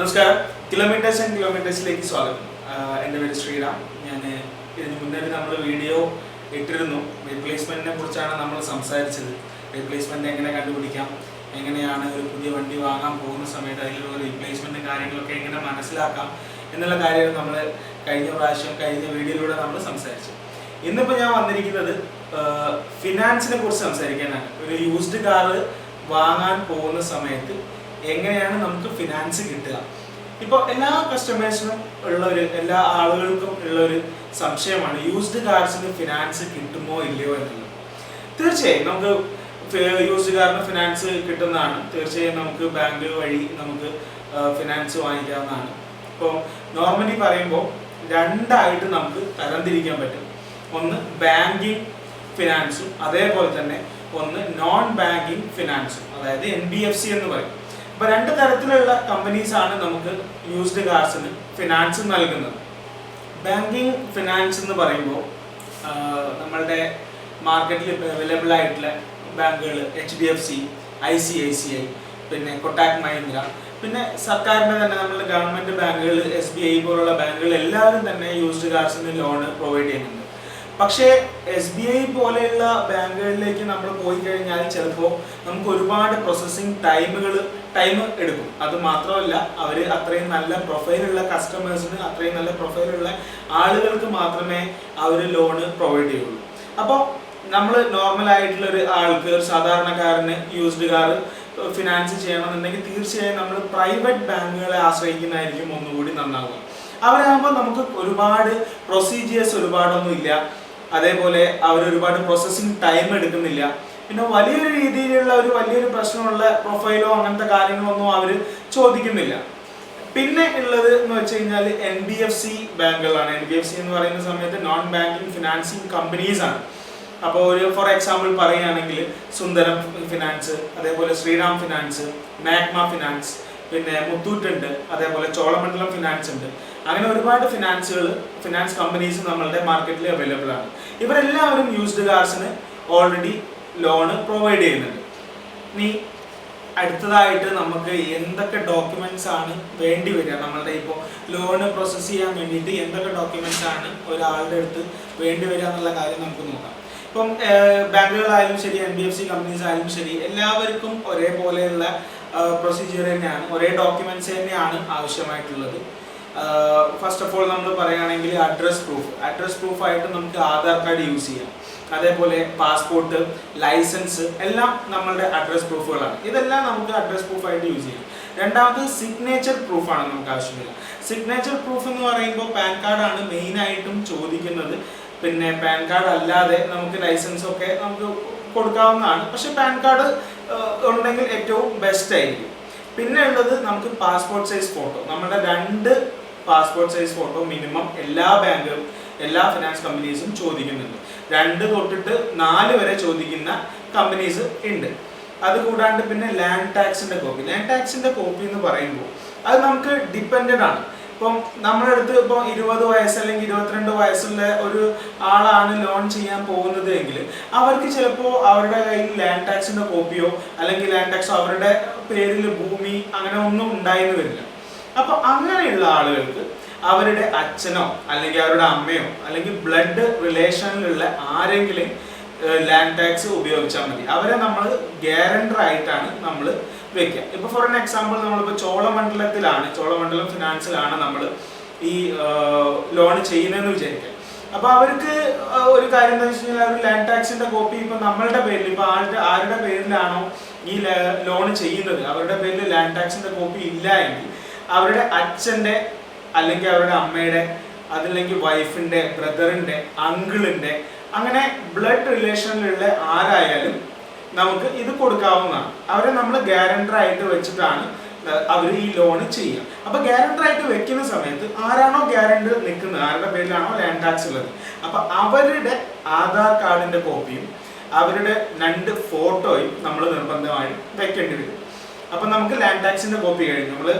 നമസ്കാരം. Kilometres and കിലോമീറ്റേഴ്സിലേക്ക് സ്വാഗതം. എന്റെ പേര് ശ്രീറാം. ഞാൻ ഇതിന് മുന്നേ നമ്മൾ വീഡിയോ ഇട്ടിരുന്നു. റീപ്ലേസ്മെന്റിനെ കുറിച്ചാണ് നമ്മൾ സംസാരിച്ചത്. റീപ്ലേസ്മെന്റ് എങ്ങനെ കണ്ടുപിടിക്കാം? എങ്ങനെയാണ് ഒരു പുതിയ വണ്ടി വാങ്ങാൻ പോകുന്ന സമയത്ത് അതിലുള്ള റീപ്ലേസ്മെന്റും കാര്യങ്ങളൊക്കെ എങ്ങനെ മനസ്സിലാക്കാം? എന്നുള്ള കാര്യങ്ങൾ നമ്മൾ കഴിഞ്ഞ പ്രാവശ്യം കഴിഞ്ഞ വീഡിയോയിലൂടെ നമ്മൾ സംസാരിച്ചു ഇന്നിപ്പോൾ ഞാൻ വന്നിരിക്കുന്നത് ഫിനാൻസിനെ കുറിച്ച് സംസാരിക്കാനാണ്. ഒരു യൂസ്ഡ് കാറ് വാങ്ങാൻ പോകുന്ന സമയത്ത് എങ്ങനെയാണ് നമുക്ക് ഫിനാൻസ് കിട്ടുക? ഇപ്പോൾ എല്ലാ കസ്റ്റമേഴ്സിനും ഉള്ള ഒരു എല്ലാ ആളുകൾക്കും ഉള്ള ഒരു സംശയമാണ് യൂസ്ഡ് കാർസിന് ഫിനാൻസ് കിട്ടുമോ ഇല്ലയോ എന്നുള്ളത്. തീർച്ചയായും നമുക്ക് യൂസ്ഡ് കാറിന് ഫിനാൻസ് കിട്ടുന്നതാണ്. തീർച്ചയായും നമുക്ക് ബാങ്ക് വഴി നമുക്ക് ഫിനാൻസ് വാങ്ങിക്കാവുന്നതാണ്. ഇപ്പോൾ നോർമലി പറയുമ്പോൾ രണ്ടായിട്ട് നമുക്ക് തരംതിരിക്കാൻ പറ്റും. ഒന്ന് ബാങ്കിങ് ഫിനാൻസും അതേപോലെ തന്നെ ഒന്ന് നോൺ ബാങ്കിങ് ഫിനാൻസും അതായത് എൻ ബി എഫ് സി എന്ന് പറയും. അപ്പൊ രണ്ട് തരത്തിലുള്ള കമ്പനീസ് ആണ് നമുക്ക് യൂസ്ഡ് കാർസിന് ഫിനാൻസ് നൽകുന്നത്. ബാങ്കിങ് ഫിനാൻസ് എന്ന് പറയുമ്പോൾ നമ്മളുടെ മാർക്കറ്റിൽ ഇപ്പോൾ അവൈലബിൾ ആയിട്ടുള്ള ബാങ്കുകൾ H D F C I C I C I പിന്നെ കൊട്ടാക് മഹീന്ദ്ര പിന്നെ സർക്കാരിന്റെ തന്നെ നമ്മുടെ ഗവൺമെന്റ് ബാങ്കുകൾ എസ് ബി ഐ പോലുള്ള ബാങ്കുകൾ എല്ലാവരും തന്നെ യൂസ്ഡ് കാർസിന് ലോൺ പ്രൊവൈഡ് ചെയ്യുന്നുണ്ട്. പക്ഷേ എസ് ബി ഐ പോലെയുള്ള ബാങ്കുകളിലേക്ക് നമ്മൾ പോയി കഴിഞ്ഞാൽ ചിലപ്പോൾ നമുക്ക് ഒരുപാട് പ്രോസസ്സിങ് ടൈമുകൾ ടൈം എടുക്കും. അത് മാത്രമല്ല അവർ അത്രയും നല്ല പ്രൊഫൈലുള്ള കസ്റ്റമേഴ്സിന് അത്രയും നല്ല പ്രൊഫൈലുള്ള ആളുകൾക്ക് മാത്രമേ അവർ ലോണ് പ്രൊവൈഡ് ചെയ്യുള്ളൂ. അപ്പോൾ നമ്മൾ നോർമൽ ആയിട്ടുള്ള ഒരു ആൾക്ക് ഒരു സാധാരണക്കാരന് യൂസ്ഡ് കാർ ഫിനാൻസ് ചെയ്യണമെന്നുണ്ടെങ്കിൽ തീർച്ചയായും നമ്മൾ പ്രൈവറ്റ് ബാങ്കുകളെ ആശ്രയിക്കുന്നതായിരിക്കും ഒന്നുകൂടി നന്നാവുക. അവരാകുമ്പോൾ നമുക്ക് ഒരുപാട് പ്രൊസീജിയേഴ്സ് ഒരുപാടൊന്നും ഇല്ല അതേപോലെ അവർ ഒരുപാട് പ്രോസസ്സിങ് ടൈം എടുക്കുന്നില്ല. പിന്നെ വലിയൊരു രീതിയിലുള്ള ഒരു വലിയൊരു പ്രശ്നമുള്ള പ്രൊഫൈലോ അങ്ങനത്തെ കാര്യങ്ങളൊന്നും അവർ ചോദിക്കുന്നില്ല. പിന്നെ ഉള്ളത് എന്ന് വെച്ച് കഴിഞ്ഞാൽ എൻ ബി എഫ് സി ബാങ്കുകളാണ് എൻ ബി എഫ് സി എന്ന് പറയുന്ന സമയത്ത് നോൺ ബാങ്കിങ് ഫിനാൻസിങ് കമ്പനീസ് ആണ്. അപ്പോൾ ഒരു ഫോർ എക്സാമ്പിൾ പറയുകയാണെങ്കിൽ സുന്ദരം ഫിനാൻസ് അതേപോലെ ശ്രീറാം ഫിനാൻസ് മാഗ്മ ഫിനാൻസ് പിന്നെ മുത്തൂറ്റുണ്ട് അതേപോലെ ചോളമണ്ഡലം ഫിനാൻസ് ഉണ്ട്. അങ്ങനെ ഒരുപാട് ഫിനാൻസുകൾ ഫിനാൻസ് കമ്പനീസ് നമ്മളുടെ മാർക്കറ്റിൽ അവൈലബിൾ ആണ്. ഇവരെല്ലാവരും യൂസ്ഡ് കാർസിന് ഓൾറെഡി ലോണ് പ്രൊവൈഡ് ചെയ്യുന്നുണ്ട്. ഇനി അടുത്തതായിട്ട് നമുക്ക് എന്തൊക്കെ ഡോക്യുമെന്റ്സ് ആണ് വേണ്ടി വരിക? നമ്മളുടെ ഇപ്പോൾ ലോണ് പ്രോസസ് ചെയ്യാൻ വേണ്ടിയിട്ട് എന്തൊക്കെ ഡോക്യുമെന്റ്സ് ആണ് ഒരാളുടെ അടുത്ത് വേണ്ടി വരിക എന്നുള്ള കാര്യം നമുക്ക് നോക്കാം. ഇപ്പം ബാങ്കുകളായാലും ശരി N B F C companies ആയാലും ശരി എല്ലാവർക്കും ഒരേപോലെയുള്ള പ്രൊസീജിയർ തന്നെയാണ്. ഒരേ ഡോക്യുമെന്റ്സ് തന്നെയാണ് ആവശ്യമായിട്ടുള്ളത്. ഫസ്റ്റ് ഓഫ് ഓൾ നമ്മൾ പറയുകയാണെങ്കിൽ അഡ്രസ് പ്രൂഫ് അഡ്രസ് പ്രൂഫായിട്ട് നമുക്ക് ആധാർ കാർഡ് യൂസ് ചെയ്യാം. അതേപോലെ പാസ്പോർട്ട് ലൈസൻസ് എല്ലാം നമ്മളുടെ അഡ്രസ് പ്രൂഫുകളാണ് ഇതെല്ലാം നമുക്ക് അഡ്രസ് പ്രൂഫായിട്ട് യൂസ് ചെയ്യാം. രണ്ടാമത് സിഗ്നേച്ചർ പ്രൂഫാണ് നമുക്ക് ആവശ്യമില്ല. സിഗ്നേച്ചർ പ്രൂഫ് എന്ന് പറയുമ്പോൾ പാൻ കാർഡാണ് മെയിനായിട്ടും ചോദിക്കുന്നത്. പിന്നെ പാൻ കാർഡ് അല്ലാതെ നമുക്ക് ലൈസൻസ് ഒക്കെ നമുക്ക് കൊടുക്കാവുന്നതാണ്. പക്ഷെ പാൻ കാർഡ് ഉണ്ടെങ്കിൽ ഏറ്റവും ബെസ്റ്റ് ആയിരിക്കും. പിന്നെ ഉള്ളത് നമുക്ക് പാസ്പോർട്ട് സൈസ് ഫോട്ടോ നമ്മുടെ രണ്ട് പാസ്പോർട്ട് സൈസ് ഫോട്ടോ മിനിമം എല്ലാ ബാങ്കും എല്ലാ ഫിനാൻസ് കമ്പനീസും ചോദിക്കുന്നുണ്ട്. രണ്ട് തൊട്ടിട്ട് നാല് വരെ ചോദിക്കുന്ന കമ്പനീസ് ഉണ്ട്. അത് കൂടാണ്ട് പിന്നെ ലാൻഡ് ടാക്സിന്റെ കോപ്പി ലാൻഡ് ടാക്സിന്റെ കോപ്പി എന്ന് പറയുമ്പോൾ അത് നമുക്ക് ഡിപ്പെൻഡഡ് ആണ്. ഇപ്പം നമ്മുടെ അടുത്ത് ഇപ്പോൾ ഇരുപത് വയസ്സ് അല്ലെങ്കിൽ ഇരുപത്തിരണ്ട് വയസ്സുള്ള ഒരു ആളാണ് ലോൺ ചെയ്യാൻ പോകുന്നത് എങ്കിൽ അവർക്ക് ചിലപ്പോൾ അവരുടെ കയ്യിൽ ലാൻഡ് ടാക്സിന്റെ കോപ്പിയോ അല്ലെങ്കിൽ ലാൻഡ് ടാക്സോ അവരുടെ പേരിൽ ഭൂമി അങ്ങനെ ഒന്നും ഉണ്ടായെന്ന് വരില്ല. അപ്പൊ അങ്ങനെയുള്ള ആളുകൾക്ക് അവരുടെ അച്ഛനോ അല്ലെങ്കിൽ അവരുടെ അമ്മയോ അല്ലെങ്കിൽ ബ്ലഡ് റിലേഷനിലുള്ള ആരെങ്കിലും ലാൻഡ് ടാക്സ് ഉപയോഗിച്ചാൽ മതി. അവരെ നമ്മൾ ഗ്യാരണ്ടർ ആയിട്ടാണ് നമ്മൾ വെക്കുക. ഇപ്പൊ ഫോർ എൻ എക്സാമ്പിൾ നമ്മളിപ്പോൾ ചോളമണ്ഡലത്തിലാണ് ചോളമണ്ഡലം ഫിനാൻസിലാണ് നമ്മൾ ഈ ലോൺ ചെയ്യുന്നതെന്ന് വിചാരിക്കുക. അപ്പൊ അവർക്ക് ഒരു കാര്യം എന്താ വെച്ച് കഴിഞ്ഞാൽ അവർ ലാൻഡ് ടാക്സിന്റെ കോപ്പി ഇപ്പൊ നമ്മളുടെ പേരിൽ ഇപ്പൊ ആരുടെ ആരുടെ പേരിലാണോ ഈ ലോൺ ചെയ്യുന്നത്? അവരുടെ പേരിൽ ലാൻഡ് ടാക്സിന്റെ കോപ്പി ഇല്ല എങ്കിൽ അവരുടെ അച്ഛന്റെ അല്ലെങ്കിൽ അവരുടെ അമ്മയുടെ അതല്ലെങ്കിൽ വൈഫിന്റെ ബ്രദറിന്റെ അങ്കിളിന്റെ അങ്ങനെ ബ്ലഡ് റിലേഷനിലുള്ള ആരായാലും നമുക്ക് ഇത് കൊടുക്കാവുന്നതാണ്. അവരെ നമ്മൾ ഗ്യാരണ്ടർ ആയിട്ട് വെച്ചിട്ടാണ് അവർ ഈ ലോൺ ചെയ്യുക. അപ്പൊ ഗ്യാരണ്ടർ ആയിട്ട് വെക്കുന്ന സമയത്ത് ആരാണോ ഗ്യാരണ്ടർ നിൽക്കുന്നത്? ആരുടെ പേരിലാണോ ലാൻഡ് ടാക്സ് ഉള്ളത്? അപ്പൊ അവരുടെ ആധാർ കാർഡിന്റെ കോപ്പിയും അവരുടെ രണ്ട് ഫോട്ടോയും നമ്മൾ നിർബന്ധമായും വെക്കേണ്ടി വരും. അപ്പൊ നമുക്ക് ലാൻഡ് ടാക്സിന്റെ കോപ്പി കഴിഞ്ഞു. നമ്മൾ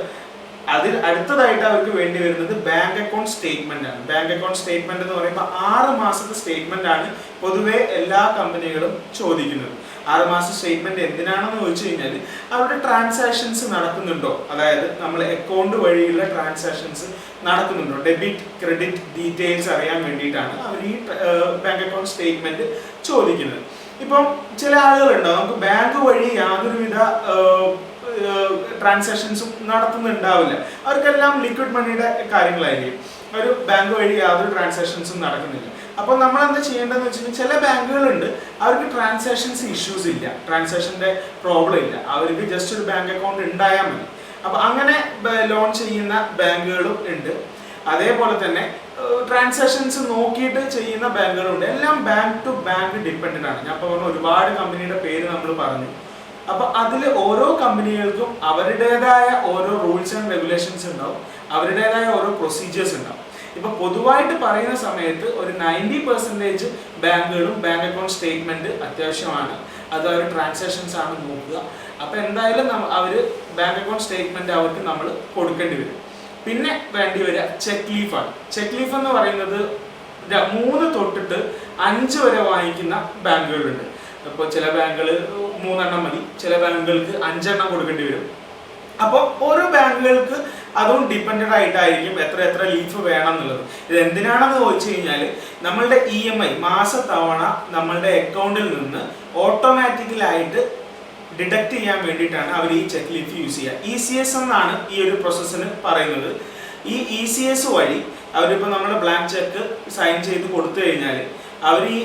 അതിൽ അടുത്തതായിട്ട് അവർക്ക് വേണ്ടി വരുന്നത് ബാങ്ക് അക്കൗണ്ട് സ്റ്റേറ്റ്മെന്റ് ആണ്. ബാങ്ക് അക്കൗണ്ട് സ്റ്റേറ്റ്മെന്റ് എന്ന് പറയുമ്പോൾ ആറ് മാസത്തെ സ്റ്റേറ്റ്മെന്റ് ആണ് പൊതുവെ എല്ലാ കമ്പനികളും ചോദിക്കുന്നത്. ആറ് മാസം സ്റ്റേറ്റ്മെന്റ് എന്തിനാണെന്ന് ചോദിച്ചു കഴിഞ്ഞാൽ അവരുടെ ട്രാൻസാക്ഷൻസ് നടക്കുന്നുണ്ടോ? അതായത് നമ്മൾ അക്കൗണ്ട് വഴിയുള്ള ട്രാൻസാക്ഷൻസ് നടക്കുന്നുണ്ടോ? ഡെബിറ്റ് ക്രെഡിറ്റ് ഡീറ്റെയിൽസ് അറിയാൻ വേണ്ടിയിട്ടാണ് അവർ ഈ ബാങ്ക് അക്കൗണ്ട് സ്റ്റേറ്റ്മെന്റ് ചോദിക്കുന്നത്. ഇപ്പം ചില ആളുകളുണ്ടാവും നമുക്ക് ബാങ്ക് വഴി യാതൊരുവിധ ട്രാൻസാക്ഷൻസും നടത്തുന്നുണ്ടാവില്ല. അവർക്കെല്ലാം ലിക്വിഡ് മണിയുടെ കാര്യങ്ങളായിരിക്കും. ഒരു ബാങ്ക് വഴി യാതൊരു ട്രാൻസാക്ഷൻസും നടക്കുന്നില്ല. അപ്പോൾ നമ്മൾ എന്താ ചെയ്യേണ്ടതെന്ന് വെച്ചാൽ ചില ബാങ്കുകളുണ്ട് അവർക്ക് ട്രാൻസാക്ഷൻസ് ഇഷ്യൂസ് ഇല്ല. ട്രാൻസാക്ഷന്റെ പ്രോബ്ലം ഇല്ല. അവർക്ക് ജസ്റ്റ് ഒരു ബാങ്ക് അക്കൗണ്ട് ഉണ്ടായാൽ മതി. അപ്പോൾ അങ്ങനെ ലോൺ ചെയ്യുന്ന ബാങ്കുകളും ഉണ്ട്. അതേപോലെ തന്നെ ട്രാൻസാക്ഷൻസ് നോക്കിയിട്ട് ചെയ്യുന്ന ബാങ്കുകളുണ്ട്. എല്ലാം ബാങ്ക് ടു ബാങ്ക് ഡിപ്പെൻഡന്റ് ആണ്. ഞാൻ ഇപ്പോൾ പറഞ്ഞ ഒരുപാട് കമ്പനിയുടെ പേര് നമ്മൾ പറഞ്ഞു. അപ്പൊ അതിൽ ഓരോ കമ്പനികൾക്കും അവരുടേതായ ഓരോ റൂൾസ് ആൻഡ് റെഗുലേഷൻസ് ഉണ്ടാവും. അവരുടേതായ ഓരോ പ്രൊസീജിയേഴ്സ് ഉണ്ടാവും. ഇപ്പൊ പൊതുവായിട്ട് പറയുന്ന സമയത്ത് ഒരു നയന്റി പെർസെന്റേജ് ബാങ്കുകളും ബാങ്ക് അക്കൗണ്ട് സ്റ്റേറ്റ്മെന്റ് അത്യാവശ്യമാണ്. അത് അവർ ട്രാൻസാക്ഷൻസ് ആണ് നോക്കുക. അപ്പൊ എന്തായാലും അവർ ബാങ്ക് അക്കൗണ്ട് സ്റ്റേറ്റ്മെന്റ് അവർക്ക് നമ്മൾ കൊടുക്കേണ്ടി വരും. പിന്നെ വേണ്ടി വരിക ചെക്ക് ലീഫാണ് ചെക്ക് ലീഫ് എന്ന് പറയുന്നത് മൂന്ന് തൊട്ടിട്ട് അഞ്ച് വരെ വാങ്ങിക്കുന്ന ബാങ്കുകളുണ്ട്. ഇപ്പോൾ ചില ബാങ്കുകൾ മൂന്നെണ്ണം മതി. ചില ബാങ്കുകൾക്ക് അഞ്ചെണ്ണം കൊടുക്കേണ്ടി വരും. അപ്പോൾ ഓരോ ബാങ്കുകൾക്ക് അതും ഡിപ്പെൻഡഡ് ആയിട്ടായിരിക്കും എത്ര എത്ര ലീഫ് വേണം എന്നുള്ളത് ഇത് എന്തിനാണെന്ന് ചോദിച്ചു കഴിഞ്ഞാൽ നമ്മളുടെ ഇ എം ഐ മാസത്തവണ നമ്മളുടെ അക്കൗണ്ടിൽ നിന്ന് ഓട്ടോമാറ്റിക്കലായിട്ട് ഡിഡക്റ്റ് ചെയ്യാൻ വേണ്ടിയിട്ടാണ് അവർ ഈ ചെക്ക് ലീഫ് യൂസ് ചെയ്യുക. ഇ സി എസ് എന്നാണ് ഈ ഒരു പ്രോസസ്സിന് പറയുന്നത്. ഈ ഇ സി എസ് വഴി അവരിപ്പോൾ നമ്മുടെ ബ്ലാങ്ക് ചെക്ക് സൈൻ ചെയ്ത് കൊടുത്തു കഴിഞ്ഞാൽ അവർ ഈ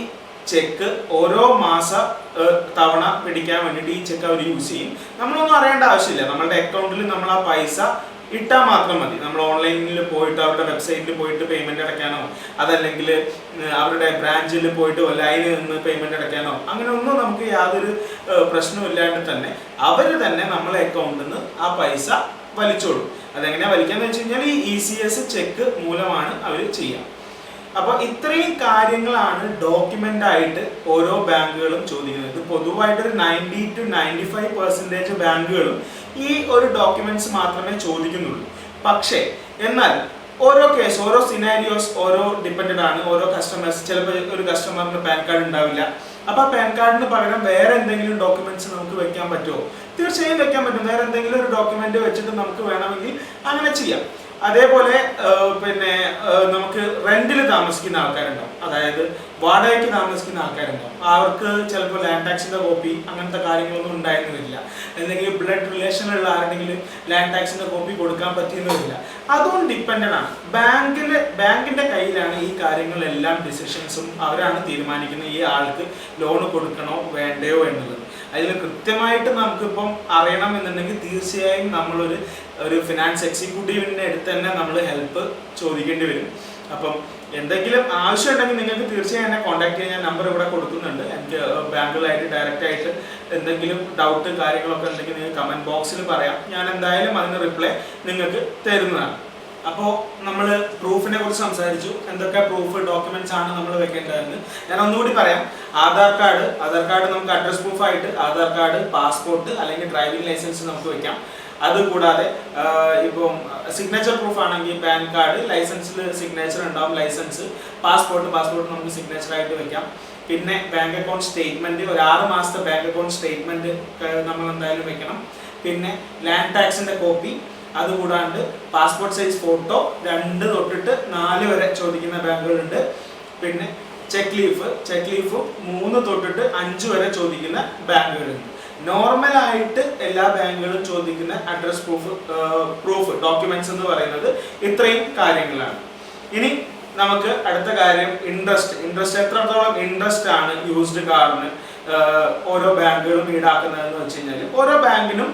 ചെക്ക് ഓരോ മാസ തവണ പിടിക്കാൻ വേണ്ടിയിട്ട് ഈ ചെക്ക് അവർ യൂസ് ചെയ്യും. നമ്മളൊന്നും അറിയേണ്ട ആവശ്യമില്ല. നമ്മളുടെ അക്കൗണ്ടിൽ നമ്മൾ ആ പൈസ ഇട്ടാൽ മാത്രം മതി. നമ്മൾ ഓൺലൈനിൽ പോയിട്ട് അവരുടെ വെബ്സൈറ്റിൽ പോയിട്ട് പേയ്മെന്റ് അടയ്ക്കാനോ അതല്ലെങ്കിൽ അവരുടെ ബ്രാഞ്ചിൽ പോയിട്ട് ലൈനിൽ നിന്ന് പേയ്മെന്റ് അടയ്ക്കാനോ അങ്ങനെ ഒന്നും നമുക്ക് യാതൊരു പ്രശ്നമില്ലാണ്ട് തന്നെ അവർ തന്നെ നമ്മളെ അക്കൗണ്ടിൽ നിന്ന് ആ പൈസ വലിച്ചോളും അതെങ്ങനെയാണ് വലിക്കാന്ന് വെച്ച് കഴിഞ്ഞാൽ ഈ ഇ സി എസ് ചെക്ക് മൂലമാണ് അവർ ചെയ്യുക അപ്പൊ ഇത്രയും കാര്യങ്ങളാണ് ഡോക്യുമെന്റ് ആയിട്ട് ഓരോ ബാങ്കുകളും ചോദിക്കുന്നത്. ഇത് പൊതുവായിട്ട് ഒരു ninety to ninety five percentage ബാങ്കുകളും ഈ ഒരു ഡോക്യുമെന്റ്സ് മാത്രമേ ചോദിക്കുന്നുള്ളൂ. പക്ഷേ എന്നാൽ ഓരോ കേസ് ഓരോ സിനാരിയോസ് ഓരോ ഡിപ്പെൻഡ് ആണ്. ഓരോ കസ്റ്റമേഴ്സ് ചിലപ്പോൾ ഒരു കസ്റ്റമറിന് പാൻ കാർഡ് ഉണ്ടാവില്ല. അപ്പൊ ആ പാൻ കാർഡിന് പകരം വേറെ എന്തെങ്കിലും ഡോക്യുമെന്റ്സ് നമുക്ക് വെക്കാൻ പറ്റുമോ? തീർച്ചയായും വെക്കാൻ പറ്റും. വേറെ എന്തെങ്കിലും ഒരു ഡോക്യുമെന്റ് വെച്ചിട്ട് നമുക്ക് വേണമെങ്കിൽ അങ്ങനെ ചെയ്യാം. അതേപോലെ പിന്നെ നമുക്ക് റെന്റിൽ താമസിക്കുന്ന ആൾക്കാരുണ്ടാവും. അതായത് വാടകയ്ക്ക് താമസിക്കുന്ന ആൾക്കാരുണ്ടാവും. അവർക്ക് ചിലപ്പോൾ ലാൻഡ് ടാക്സിന്റെ കോപ്പി അങ്ങനത്തെ കാര്യങ്ങളൊന്നും ഉണ്ടായിരുന്നില്ല. എന്തെങ്കിലും ബ്ലഡ് റിലേഷനുള്ള ആരുടെങ്കിലും ലാൻഡ് ടാക്സിന്റെ കോപ്പി കൊടുക്കാൻ പറ്റിയെന്നില്ല അതും ഡിപ്പെൻഡന്റ് ആണ്. ബാങ്കിലെ ബാങ്കിന്റെ കയ്യിലാണ് ഈ കാര്യങ്ങളെല്ലാം ഡിസിഷൻസും അവരാണ് തീരുമാനിക്കുന്നത്. ഈ ആൾക്ക് ലോൺ കൊടുക്കണോ വേണ്ടയോ എന്നുള്ളത്. അതിൽ കൃത്യമായിട്ട് നമുക്കിപ്പം അറിയണം എന്നുണ്ടെങ്കിൽ തീർച്ചയായും നമ്മളൊരു ഒരു ഫിനാൻസ് എക്സിക്യൂട്ടീവിന്റെ അടുത്ത് തന്നെ നമ്മൾ ഹെൽപ്പ് ചോദിക്കേണ്ടി വരും. അപ്പം എന്തെങ്കിലും ആവശ്യമുണ്ടെങ്കിൽ നിങ്ങൾക്ക് തീർച്ചയായും എന്നെ കോൺടാക്ട് ചെയ്യാൻ നമ്പർ ഇവിടെ കൊടുക്കുന്നുണ്ട്. എനിക്ക് ബാങ്കുകളായിട്ട് ഡയറക്റ്റ് ആയിട്ട് എന്തെങ്കിലും ഡൗട്ട് കാര്യങ്ങളൊക്കെ ഉണ്ടെങ്കിൽ നിങ്ങൾ കമന്റ് ബോക്സിൽ പറയാം. ഞാൻ എന്തായാലും അതിന് റിപ്ലൈ നിങ്ങൾക്ക് തരുന്നതാണ്. അപ്പോൾ നമ്മൾ പ്രൂഫിനെ കുറിച്ച് സംസാരിച്ചു. എന്തൊക്കെ പ്രൂഫ് ഡോക്യുമെന്റ്സ് ആണ് നമ്മൾ വെക്കേണ്ടതെന്ന്. ഞാൻ ഒന്നുകൂടി പറയാം. ആധാർ കാർഡ് ആധാർ കാർഡ് നമുക്ക് അഡ്രസ് പ്രൂഫ് ആയിട്ട് ആധാർ കാർഡ് പാസ്പോർട്ട് അല്ലെങ്കിൽ ഡ്രൈവിംഗ് ലൈസൻസ് നമുക്ക് വെക്കാം. അത് കൂടാതെ ആഹ് ഇപ്പം സിഗ്നേച്ചർ പ്രൂഫ് ആണെങ്കിൽ പാൻ കാർഡ് ലൈസൻസിൽ സിഗ്നേച്ചർ ഉണ്ടാവും ലൈസൻസ്. പാസ്പോർട്ട് പാസ്പോർട്ട് നമുക്ക് സിഗ്നേച്ചർ ആയിട്ട് വെക്കാം. പിന്നെ ബാങ്ക് അക്കൗണ്ട് സ്റ്റേറ്റ്മെന്റ് ഒരു ആറ് മാസത്തെ ബാങ്ക് അക്കൗണ്ട് സ്റ്റേറ്റ്മെന്റ് നമ്മൾ എന്തായാലും വെക്കണം. പിന്നെ ലാൻഡ് ടാക്സിന്റെ കോപ്പി അതുകൂടാണ്ട് പാസ്പോർട്ട് സൈസ് ഫോട്ടോ രണ്ട് തൊട്ടിട്ട് നാല് വരെ ചോദിക്കുന്ന ബാങ്കുകളുണ്ട്. പിന്നെ ചെക്ക് ലീഫ് ചെക്ക് ലീഫ് മൂന്ന് തൊട്ടിട്ട് അഞ്ച് വരെ ചോദിക്കുന്ന ബാങ്കുകളുണ്ട്. നോർമൽ ആയിട്ട് എല്ലാ ബാങ്കുകളും ചോദിക്കുന്ന അഡ്രസ് പ്രൂഫ് പ്രൂഫ് ഡോക്യുമെന്റ്സ് എന്ന് പറയുന്നത് ഇത്രയും കാര്യങ്ങളാണ്. ഇനി നമുക്ക് അടുത്ത കാര്യം ഇൻട്രസ്റ്റ് ഇൻട്രസ്റ്റ് എത്രത്തോളം ഇൻട്രസ്റ്റ് ആണ് യൂസ്ഡ് കാറിന് ഓരോ ബാങ്കുകളും ഈടാക്കുന്നതെന്ന് വെച്ച് കഴിഞ്ഞാൽ ഓരോ ബാങ്കിനും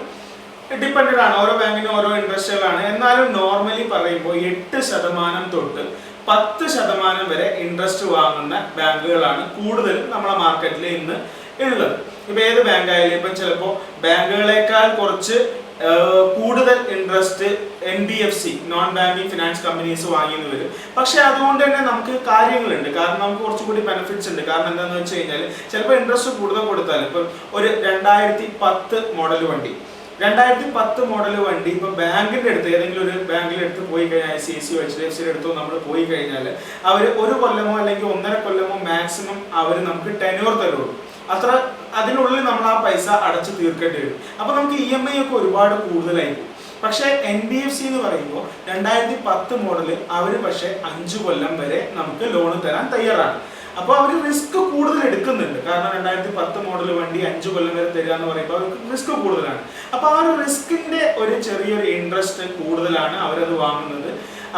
ഡിപ്പെൻഡഡ് ആണ് ഓരോ ബാങ്കിനും ഓരോ ഇൻട്രസ്റ്റുകളാണ് എന്നാലും നോർമലി പറയുമ്പോൾ എട്ട് ശതമാനം തൊട്ട് പത്ത് ശതമാനം വരെ ഇൻട്രസ്റ്റ് വാങ്ങുന്ന ബാങ്കുകളാണ് കൂടുതലും നമ്മളെ മാർക്കറ്റിൽ ഇന്ന് ഉള്ളത് ഇപ്പൊ ഏത് ബാങ്ക് ആയാലും ഇപ്പം ചിലപ്പോൾ ബാങ്കുകളെക്കാൾ കുറച്ച് കൂടുതൽ interest N B F C non banking finance companies വാങ്ങിയെന്ന് വരും. പക്ഷെ അതുകൊണ്ട് തന്നെ നമുക്ക് കാര്യങ്ങളുണ്ട്. കാരണം നമുക്ക് കുറച്ചും കൂടി ബെനിഫിറ്റ്സ് ഉണ്ട്. കാരണം എന്താണെന്ന് വെച്ച് കഴിഞ്ഞാൽ ചിലപ്പോൾ ഇൻട്രസ്റ്റ് കൂടുതൽ കൊടുത്താൽ ഇപ്പം ഒരു രണ്ടായിരത്തി പത്ത് മോഡൽ വണ്ടി രണ്ടായിരത്തി പത്ത് മോഡൽ വണ്ടി ഇപ്പൊ ബാങ്കിന്റെ അടുത്ത് ഏതെങ്കിലും ഒരു ബാങ്കിന്റെ അടുത്ത് പോയി കഴിഞ്ഞാൽ C C H D F സിയുടെ അടുത്തോ നമ്മൾ പോയി കഴിഞ്ഞാൽ അവർ ഒരു കൊല്ലമോ അല്ലെങ്കിൽ ഒന്നര കൊല്ലമോ മാക്സിമം അവർ നമുക്ക് ടെന്യൂർ തരുള്ളൂ. അത്ര അതിനുള്ളിൽ നമ്മൾ ആ പൈസ അടച്ചു തീർക്കേണ്ടി വരും. അപ്പൊ നമുക്ക് ഇ എം ഐ ഒക്കെ ഒരുപാട് കൂടുതലായി പക്ഷേ എൻ ബി എഫ് സി എന്ന് പറയുമ്പോൾ രണ്ടായിരത്തി പത്ത് മോഡൽ അവർ പക്ഷേ അഞ്ചു കൊല്ലം വരെ നമുക്ക് ലോൺ തരാൻ തയ്യാറാണ്. അപ്പോൾ അവർ റിസ്ക് കൂടുതൽ എടുക്കുന്നുണ്ട്. കാരണം രണ്ടായിരത്തി പത്ത് മോഡൽ വണ്ടി അഞ്ചു കൊല്ലം വരെ തരിക എന്ന് പറയുമ്പോൾ അവർക്ക് റിസ്ക് കൂടുതലാണ്. അപ്പോൾ ആ ഒരു റിസ്കിന്റെ ഒരു ചെറിയൊരു ഇൻട്രസ്റ്റ് കൂടുതലാണ് അവരത് വാങ്ങുന്നത്.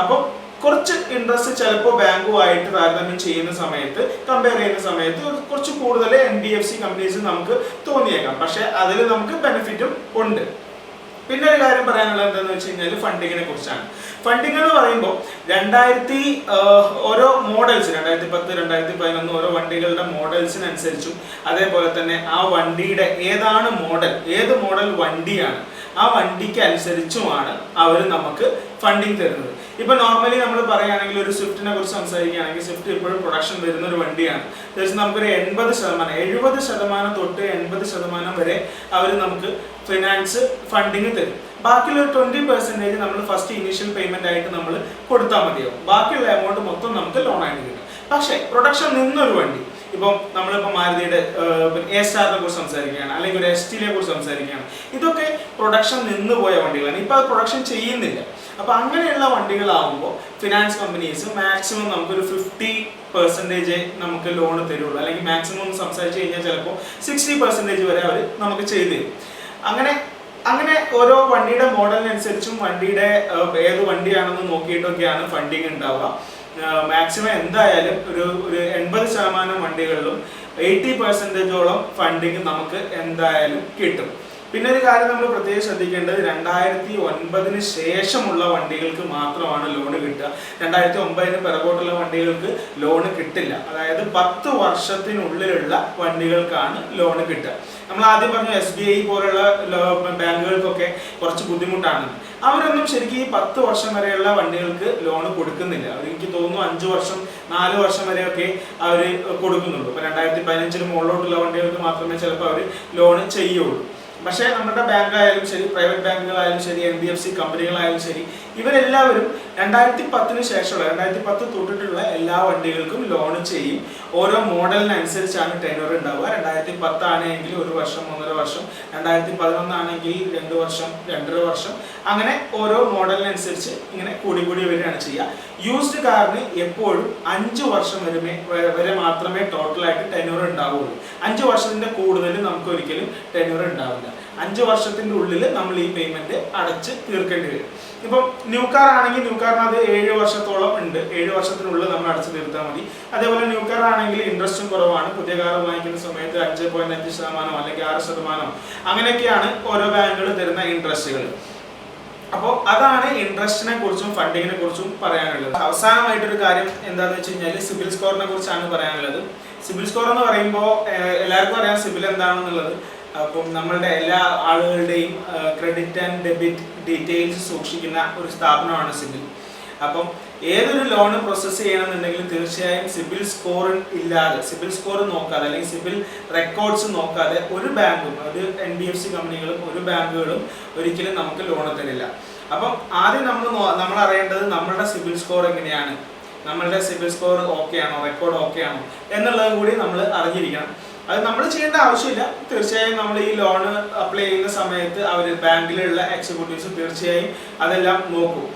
അപ്പോൾ കുറച്ച് ഇൻട്രസ്റ്റ് ചിലപ്പോൾ ബാങ്കുമായിട്ട് താരതമ്യം ചെയ്യുന്ന സമയത്ത് കമ്പയർ ചെയ്യുന്ന സമയത്ത് കുറച്ച് കൂടുതൽ N B F C companies നമുക്ക് തോന്നിയേക്കാം. പക്ഷെ അതിൽ നമുക്ക് ബെനിഫിറ്റും ഉണ്ട്. പിന്നെ ഒരു കാര്യം പറയാനുള്ളത് എന്താണെന്ന് വെച്ച് കഴിഞ്ഞാൽ ഫണ്ടിങ്ങിനെ കുറിച്ചാണ്. ഫണ്ടിങ് എന്ന് പറയുമ്പോൾ രണ്ടായിരത്തി ഓരോ മോഡൽസ് രണ്ടായിരത്തി പത്ത് രണ്ടായിരത്തി പതിനൊന്ന് ഓരോ വണ്ടികളുടെ മോഡൽസിനനുസരിച്ചും അതേപോലെ തന്നെ ആ വണ്ടിയുടെ ഏതാണ് മോഡൽ ഏത് മോഡൽ വണ്ടിയാണ് ആ വണ്ടിക്ക് അനുസരിച്ചുമാണ് അവർ നമുക്ക് ഫണ്ടിങ് തരുന്നത്. ഇപ്പൊ നോർമലി നമ്മൾ പറയുകയാണെങ്കിൽ ഒരു സ്വിഫ്റ്റിനെ കുറിച്ച് സംസാരിക്കുകയാണെങ്കിൽ സ്വിഫ്റ്റ് ഇപ്പോഴും പ്രൊഡക്ഷൻ വരുന്ന ഒരു വണ്ടിയാണ്. തീർച്ചയായും നമുക്കൊരു എൺപത് ശതമാനം എഴുപത് ശതമാനം തൊട്ട് എൺപത് ശതമാനം വരെ അവർ നമുക്ക് ഫിനാൻസ് ഫണ്ടിങ് തരും. ബാക്കിയുള്ള ട്വന്റി പെർസെന്റേജ് നമ്മൾ ഫസ്റ്റ് ഇനീഷ്യൽ പേയ്മെന്റ് ആയിട്ട് നമ്മൾ കൊടുത്താൽ മതിയാവും. ബാക്കിയുള്ള എമൗണ്ട് മൊത്തം നമുക്ക് ലോൺ ആയിട്ട് കിട്ടും. പക്ഷേ പ്രൊഡക്ഷൻ നിന്നൊരു വണ്ടി. ഇപ്പം നമ്മളിപ്പോൾ മാരുതിയുടെ എ സ്റ്റാറിനെ കുറിച്ച് സംസാരിക്കുകയാണ് അല്ലെങ്കിൽ ഒരു എസ് ടിയിലെ കുറിച്ച് സംസാരിക്കുകയാണ്. ഇതൊക്കെ പ്രൊഡക്ഷൻ നിന്ന് പോയ വണ്ടികളാണ്. ഇപ്പൊ അത് പ്രൊഡക്ഷൻ ചെയ്യുന്നില്ല. അപ്പൊ അങ്ങനെയുള്ള വണ്ടികളാകുമ്പോൾ ഫിനാൻസ് കമ്പനീസ് മാക്സിമം നമുക്കൊരു ഫിഫ്റ്റി പെർസെന്റേജ് നമുക്ക് ലോൺ തരുള്ളൂ. അല്ലെങ്കിൽ മാക്സിമം സംസാരിച്ച് കഴിഞ്ഞാൽ ചിലപ്പോൾ സിക്സ്റ്റി പെർസെന്റേജ് വരെ അവർ നമുക്ക് ചെയ്തു തരും. അങ്ങനെ അങ്ങനെ ഓരോ വണ്ടിയുടെ മോഡലിനനുസരിച്ചും വണ്ടിയുടെ ഏത് വണ്ടിയാണെന്ന് നോക്കിയിട്ടൊക്കെയാണ് ഫണ്ടിങ് ഉണ്ടാവുക. മാക്സിമം എന്തായാലും ഒരു ഒരു എൺപത് ശതമാനം വണ്ടികളിലും എയ്റ്റി പെർസെന്റേജോളം ഫണ്ടിങ് നമുക്ക് എന്തായാലും കിട്ടും. പിന്നെ ഒരു കാര്യം നമ്മൾ പ്രത്യേകം ശ്രദ്ധിക്കേണ്ടത് രണ്ടായിരത്തി ഒൻപതിന് ശേഷമുള്ള വണ്ടികൾക്ക് മാത്രമാണ് ലോൺ കിട്ടുക. രണ്ടായിരത്തി ഒമ്പതിന് പിറകോട്ടുള്ള വണ്ടികൾക്ക് ലോൺ കിട്ടില്ല. അതായത് പത്ത് വർഷത്തിനുള്ളിലുള്ള വണ്ടികൾക്കാണ് ലോൺ കിട്ടുക. നമ്മൾ ആദ്യം പറഞ്ഞു എസ് ബി ഐ പോലുള്ള ബാങ്കുകൾക്കൊക്കെ കുറച്ച് ബുദ്ധിമുട്ടാണ്. അവരൊന്നും ശരിക്കും ഈ പത്ത് വർഷം വരെയുള്ള വണ്ടികൾക്ക് ലോൺ കൊടുക്കുന്നില്ല. എനിക്ക് തോന്നുന്നു അഞ്ച് വർഷം നാല് വർഷം വരെയൊക്കെ അവർ കൊടുക്കുന്നുള്ളൂ. ഇപ്പൊ രണ്ടായിരത്തി പതിനഞ്ചിന് മുകളിലോട്ടുള്ള വണ്ടികൾക്ക് മാത്രമേ ചിലപ്പോൾ അവർ ലോൺ ചെയ്യുള്ളൂ. പക്ഷേ നമ്മുടെ ബാങ്ക് ആയാലും ശരി പ്രൈവറ്റ് ബാങ്കുകളായാലും ശരി എൻ ബി എഫ് സി കമ്പനികളായാലും ശരി ഇവരെല്ലാവരും രണ്ടായിരത്തി പത്തിന് ശേഷമുള്ള രണ്ടായിരത്തി പത്ത് തൊട്ടിട്ടുള്ള എല്ലാ വണ്ടികൾക്കും ലോൺ ചെയ്യും. ഓരോ മോഡലിനനുസരിച്ചാണ് ടെനർ ഉണ്ടാവുക. രണ്ടായിരത്തി പത്താണെങ്കിൽ ഒരു വർഷം ഒന്നര വർഷം. രണ്ടായിരത്തി പതിനൊന്നാണെങ്കിൽ രണ്ട് വർഷം രണ്ടര വർഷം. അങ്ങനെ ഓരോ മോഡലിനനുസരിച്ച് ഇങ്ങനെ കൂടി കൂടി വരികയാണ് ചെയ്യുക. യൂസ്ഡ് കാറിന് എപ്പോഴും അഞ്ച് വർഷം വരെ വരെ മാത്രമേ ടോട്ടലായിട്ട് ടെനൂർ ഉണ്ടാവുകയുള്ളൂ അഞ്ച് വർഷത്തിന്റെ കൂടുതൽ നമുക്ക് ഒരിക്കലും ടെനൂർ ഉണ്ടാവില്ല. അഞ്ച് വർഷത്തിന്റെ ഉള്ളിൽ നമ്മൾ ഈ പേയ്മെന്റ് അടച്ച് തീർക്കേണ്ടി വരും. ഇപ്പം ന്യൂ കാർ ആണെങ്കിൽ ന്യൂ കാറിന് അത് ഏഴ് വർഷത്തോളം ഉണ്ട്. ഏഴ് വർഷത്തിനുള്ളിൽ നമ്മൾ അടച്ചു തീർത്താൽ മതി. അതേപോലെ ന്യൂ കാർ ആണെങ്കിൽ ഇൻട്രസ്റ്റും കുറവാണ്. പുതിയ കാർ വാങ്ങിക്കുന്ന സമയത്ത് അഞ്ച് പോയിന്റ് അഞ്ച് ശതമാനം അല്ലെങ്കിൽ ആറ് ശതമാനം അങ്ങനെയൊക്കെയാണ് ഓരോ ബാങ്കുകൾ തരുന്ന ഇൻട്രസ്റ്റുകൾ അപ്പോൾ അതാണ് ഇൻട്രസ്റ്റിനെ കുറിച്ചും ഫണ്ടിങ്ങിനെ കുറിച്ചും പറയാനുള്ളത്. അവസാനമായിട്ടൊരു കാര്യം എന്താണെന്ന് വെച്ച് കഴിഞ്ഞാൽ സിബിൽ സ്കോറിനെ കുറിച്ചാണ് പറയാനുള്ളത്. സിബിൽ സ്കോർ എന്ന് പറയുമ്പോൾ എല്ലാവർക്കും അറിയാം സിബിൽ എന്താണെന്നുള്ളത്. അപ്പം നമ്മളുടെ എല്ലാ ആളുകളുടെയും ക്രെഡിറ്റ് ആൻഡ് ഡെബിറ്റ് ഡീറ്റെയിൽസ് സൂക്ഷിക്കുന്ന ഒരു സ്ഥാപനമാണ് സിബിൽ. അപ്പം ഏതൊരു ലോൺ പ്രോസസ്സ് ചെയ്യണമെന്നുണ്ടെങ്കിൽ തീർച്ചയായും സിബിൽ സ്കോർ ഇല്ലാതെ സിബിൽ സ്കോർ നോക്കാതെ അല്ലെങ്കിൽ സിബിൽ റെക്കോർഡ്സ് നോക്കാതെ ഒരു ബാങ്കും ഒരു എൻ ബി എഫ് സി കമ്പനികളും ഒരു ബാങ്കുകളും ഒരിക്കലും നമുക്ക് ലോൺ തരില്ല. അപ്പം ആദ്യം നമ്മൾ നമ്മൾ അറിയേണ്ടത് നമ്മളുടെ സിബിൽ സ്കോർ എങ്ങനെയാണ്? നമ്മളുടെ സിബിൽ സ്കോർ ഓക്കെ ആണോ റെക്കോർഡ് ഓക്കെ ആണോ എന്നുള്ളത് കൂടി നമ്മൾ അറിഞ്ഞിരിക്കണം. അത് നമ്മൾ ചെയ്യേണ്ട ആവശ്യമില്ല. തീർച്ചയായും നമ്മൾ ഈ ലോൺ അപ്ലൈ ചെയ്യുന്ന സമയത്ത് അവർ ബാങ്കിലുള്ള എക്സിക്യൂട്ടീവ്സ് തീർച്ചയായും അതെല്ലാം നോക്കും.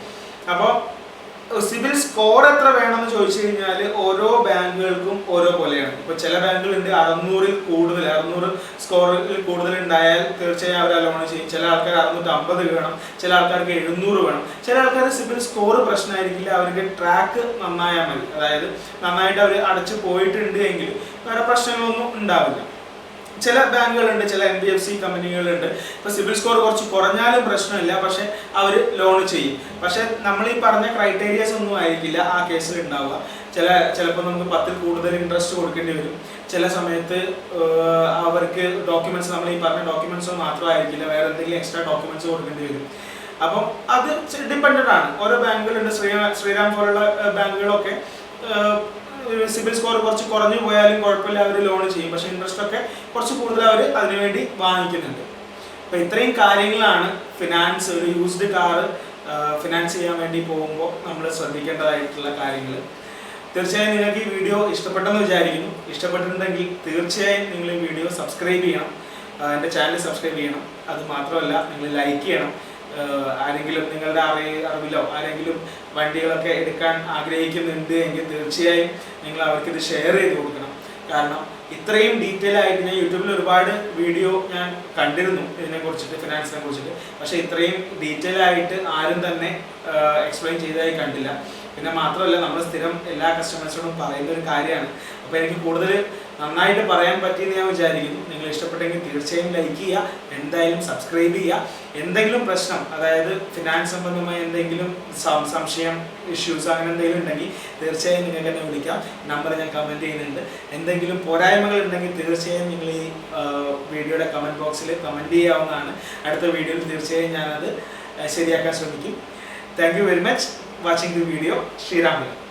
അപ്പോൾ സിവിൽ സ്കോർ എത്ര വേണമെന്ന് ചോദിച്ചു കഴിഞ്ഞാൽ ഓരോ ബാങ്കുകൾക്കും ഓരോ പോലെയാണ്. ഇപ്പോൾ ചില ബാങ്കുകളുണ്ട് അറുന്നൂറിൽ കൂടുതൽ അറുന്നൂറ് സ്കോറിൽ കൂടുതൽ ഉണ്ടായാൽ തീർച്ചയായും അവർ അലോൺ ചെയ്യും. ചില ആൾക്കാർ അറുന്നൂറ്റി അമ്പത് വേണം ചില ആൾക്കാർക്ക് എഴുന്നൂറ് വേണം. ചില ആൾക്കാർ സിബിൽ സ്കോർ പ്രശ്നമായിരിക്കില്ല അവർക്ക് ട്രാക്ക് നന്നായാൽ മതി. അതായത് നന്നായിട്ട് അവർ അടച്ചു പോയിട്ടുണ്ട് എങ്കിൽ വേറെ പ്രശ്നങ്ങളൊന്നും ഉണ്ടാവില്ല. ചില ബാങ്കുകളുണ്ട് ചില എൻ ബി എഫ് സി കമ്പനികളുണ്ട്. ഇപ്പൊ സിബിൽ സ്കോർ കുറച്ച് കുറഞ്ഞാലും പ്രശ്നമില്ല പക്ഷെ അവർ ലോൺ ചെയ്യും. പക്ഷെ നമ്മൾ ഈ പറഞ്ഞ ക്രൈറ്റീരിയസ് ഒന്നും ആയിരിക്കില്ല ആ കേസിൽ ഉണ്ടാവുക ചില ചിലപ്പോൾ നമുക്ക് പത്തിൽ കൂടുതൽ ഇൻട്രസ്റ്റ് കൊടുക്കേണ്ടി വരും. ചില സമയത്ത് അവർക്ക് ഡോക്യുമെന്റ്സ് നമ്മൾ ഈ പറഞ്ഞ ഡോക്യുമെന്റ്സ് മാത്രമായിരിക്കില്ല വേറെ എന്തെങ്കിലും എക്സ്ട്രാ ഡോക്യുമെന്റ്സ് കൊടുക്കേണ്ടി വരും. അപ്പം അത് ഡിപ്പെൻഡന്റ് ആണ്. ഓരോ ബാങ്കുകളുണ്ട് ശ്രീ ശ്രീറാം പോലുള്ള ബാങ്കുകളൊക്കെ സിബിൽ സ്കോർ കുറച്ച് കുറഞ്ഞു പോയാലും കുഴപ്പമില്ല അവർ ലോൺ ചെയ്യും. പക്ഷേ ഇൻട്രസ്റ്റ് ഒക്കെ കുറച്ച് കൂടുതൽ അവർ അതിനുവേണ്ടി വാങ്ങിക്കുന്നുണ്ട്. അപ്പോൾ ഇത്രയും കാര്യങ്ങളാണ് ഫിനാൻസ് ഒരു യൂസ്ഡ് കാർ ഫിനാൻസ് ചെയ്യാൻ വേണ്ടി പോകുമ്പോൾ നമ്മൾ ശ്രദ്ധിക്കേണ്ടതായിട്ടുള്ള കാര്യങ്ങൾ തീർച്ചയായും നിങ്ങൾക്ക് ഈ വീഡിയോ ഇഷ്ടപ്പെട്ടെന്ന് വിചാരിക്കുന്നു. ഇഷ്ടപ്പെട്ടിട്ടുണ്ടെങ്കിൽ തീർച്ചയായും നിങ്ങൾ ഈ വീഡിയോ സബ്സ്ക്രൈബ് ചെയ്യണം. എന്റെ ചാനൽ സബ്സ്ക്രൈബ് ചെയ്യണം. അത് മാത്രമല്ല നിങ്ങൾ ലൈക്ക് ചെയ്യണം. ആരെങ്കിലും നിങ്ങളുടെ അറി അറിവിലോ ആരെങ്കിലും വണ്ടികളൊക്കെ എടുക്കാൻ ആഗ്രഹിക്കുന്നുണ്ട് എങ്കിൽ തീർച്ചയായും നിങ്ങൾ അവർക്ക് ഇത് ഷെയർ ചെയ്ത് കൊടുക്കണം. കാരണം ഇത്രയും ഡീറ്റെയിൽ ആയിട്ട് ഞാൻ യൂട്യൂബിൽ ഒരുപാട് വീഡിയോ ഞാൻ കണ്ടിരുന്നു ഇതിനെ കുറിച്ചിട്ട് ഫിനാൻസിനെ കുറിച്ചിട്ട്. പക്ഷേ ഇത്രയും ഡീറ്റെയിൽ ആയിട്ട് ആരും തന്നെ എക്സ്പ്ലെയിൻ ചെയ്തതായി കണ്ടില്ല. പിന്നെ മാത്രമല്ല നമ്മൾ സ്ഥിരം എല്ലാ കസ്റ്റമേഴ്സിനോടും പറയുന്ന ഒരു കാര്യമാണ്. അപ്പോൾ എനിക്ക് കൂടുതൽ നന്നായിട്ട് പറയാൻ പറ്റിയെന്ന് ഞാൻ വിചാരിക്കുന്നു. നിങ്ങൾ ഇഷ്ടപ്പെട്ടെങ്കിൽ തീർച്ചയായും ലൈക്ക് ചെയ്യുക. എന്തായാലും സബ്സ്ക്രൈബ് ചെയ്യുക. എന്തെങ്കിലും പ്രശ്നം അതായത് ഫിനാൻസ് സംബന്ധമായ എന്തെങ്കിലും സംശയം ഇഷ്യൂസ് അങ്ങനെ എന്തെങ്കിലും ഉണ്ടെങ്കിൽ തീർച്ചയായും നിങ്ങൾക്ക് എന്നെ വിളിക്കാം. നമ്പർ ഞാൻ കമന്റ് ചെയ്യുന്നുണ്ട്. എന്തെങ്കിലും പോരായ്മകൾ ഉണ്ടെങ്കിൽ തീർച്ചയായും നിങ്ങൾ ഈ വീഡിയോയുടെ കമന്റ് ബോക്സിൽ കമന്റ് ചെയ്യാവുന്നതാണ്. അടുത്ത വീഡിയോയിൽ തീർച്ചയായും ഞാനത് ശരിയാക്കാൻ ശ്രമിക്കും. Thank you very much watching the video. Sriram here.